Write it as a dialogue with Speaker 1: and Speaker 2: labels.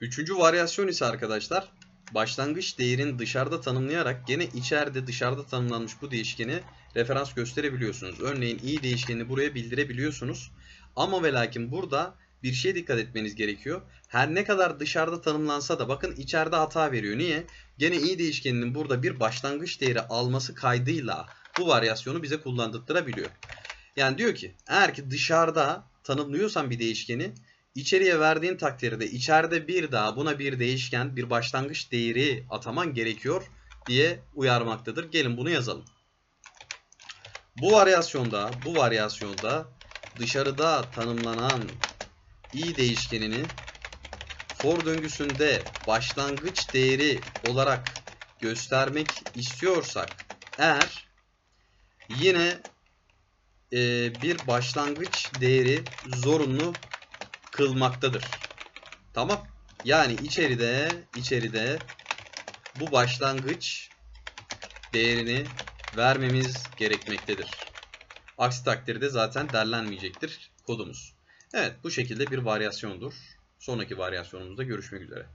Speaker 1: Üçüncü varyasyon ise arkadaşlar başlangıç değerini dışarıda tanımlayarak gene içeride dışarıda tanımlanmış bu değişkeni referans gösterebiliyorsunuz. Örneğin i değişkenini buraya bildirebiliyorsunuz. Ama ve lakin burada bir şeye dikkat etmeniz gerekiyor. Her ne kadar dışarıda tanımlansa da bakın içeride hata veriyor. Niye? Gene i değişkeninin burada bir başlangıç değeri alması kaydıyla bu varyasyonu bize kullandırtırabiliyor. Yani diyor ki eğer ki dışarıda tanımlıyorsan bir değişkeni içeriye verdiğin takdirde içeride bir daha buna bir değişken bir başlangıç değeri ataman gerekiyor diye uyarmaktadır. Gelin bunu yazalım. Bu varyasyonda bu varyasyonda dışarıda tanımlanan i değişkenini for döngüsünde başlangıç değeri olarak göstermek istiyorsak eğer yine e, bir başlangıç değeri zorunlu kılmaktadır. Tamam. Yani içeride içeride bu başlangıç değerini vermemiz gerekmektedir. Aksi takdirde zaten derlenmeyecektir kodumuz. Evet bu şekilde bir varyasyondur. Sonraki varyasyonumuzda görüşmek üzere.